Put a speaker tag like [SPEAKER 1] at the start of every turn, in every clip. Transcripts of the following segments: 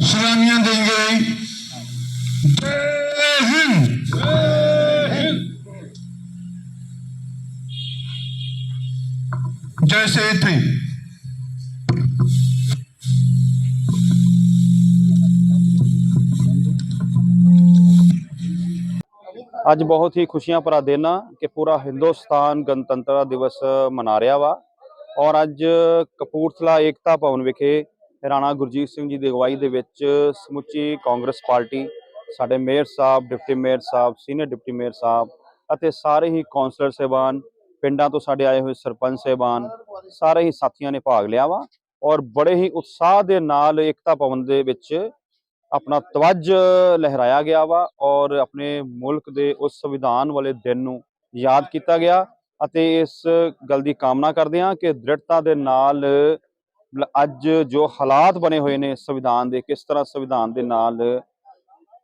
[SPEAKER 1] 실학년 대회 대흥. 대흥.
[SPEAKER 2] 제 세트 ਅੱਜ ਬਹੁਤ ਹੀ ਖੁਸ਼ੀਆਂ ਭਰਾ ਦਿਨ ਆ ਕਿ ਪੂਰਾ ਹਿੰਦੁਸਤਾਨ ਗਣਤੰਤਰ ਦਿਵਸ ਮਨਾ ਰਿਹਾ ਵਾ। ਔਰ ਅੱਜ ਕਪੂਰਥਲਾ ਏਕਤਾ ਭਵਨ ਵਿਖੇ ਰਾਣਾ ਗੁਰਜੀਤ ਸਿੰਘ ਜੀ ਦੀ ਅਗਵਾਈ ਦੇ ਵਿੱਚ ਸਮੁੱਚੀ ਕਾਂਗਰਸ ਪਾਰਟੀ, ਸਾਡੇ ਮੇਅਰ ਸਾਹਿਬ, ਡਿਪਟੀ ਮੇਅਰ ਸਾਹਿਬ, ਸੀਨੀਅਰ ਡਿਪਟੀ ਮੇਅਰ ਸਾਹਿਬ ਅਤੇ ਸਾਰੇ ਹੀ ਕੌਂਸਲਰ ਸਾਹਿਬਾਨ, ਪਿੰਡਾਂ ਤੋਂ ਸਾਡੇ ਆਏ ਹੋਏ ਸਰਪੰਚ ਸਾਹਿਬਾਨ, ਸਾਰੇ ਹੀ ਸਾਥੀਆਂ ਨੇ ਭਾਗ ਲਿਆ ਵਾ। ਔਰ ਬੜੇ ਹੀ ਉਤਸ਼ਾਹ ਦੇ ਨਾਲ ਏਕਤਾ ਭਵਨ ਦੇ ਵਿੱਚ ਆਪਣਾ ਤਵੱਜ ਲਹਿਰਾਇਆ ਗਿਆ ਵਾ ਔਰ ਆਪਣੇ ਮੁਲਕ ਦੇ ਉਸ ਸੰਵਿਧਾਨ ਵਾਲੇ ਦਿਨ ਨੂੰ ਯਾਦ ਕੀਤਾ ਗਿਆ ਅਤੇ ਇਸ ਗੱਲ ਦੀ ਕਾਮਨਾ ਕਰਦੇ ਹਾਂ ਕਿ ਦ੍ਰਿੜਤਾ ਦੇ ਨਾਲ ਅੱਜ ਜੋ ਹਾਲਾਤ ਬਣੇ ਹੋਏ ਨੇ ਸੰਵਿਧਾਨ ਦੇ, ਕਿਸ ਤਰ੍ਹਾਂ ਸੰਵਿਧਾਨ ਦੇ ਨਾਲ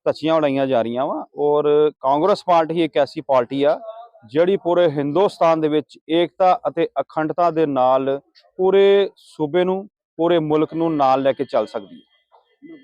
[SPEAKER 2] ਧੱਚੀਆਂ ਉਡਾਈਆਂ ਜਾ ਰਹੀਆਂ ਵਾ ਔਰ ਕਾਂਗਰਸ ਪਾਰਟੀ ਇੱਕ ਐਸੀ ਪਾਰਟੀ ਆ ਜਿਹੜੀ ਪੂਰੇ ਹਿੰਦੁਸਤਾਨ ਦੇ ਵਿੱਚ ਏਕਤਾ ਅਤੇ ਅਖੰਡਤਾ ਦੇ ਨਾਲ ਪੂਰੇ ਸੂਬੇ ਨੂੰ, ਪੂਰੇ ਮੁਲਕ ਨੂੰ ਨਾਲ ਲੈ ਕੇ ਚੱਲ ਸਕਦੀ ਹੈ।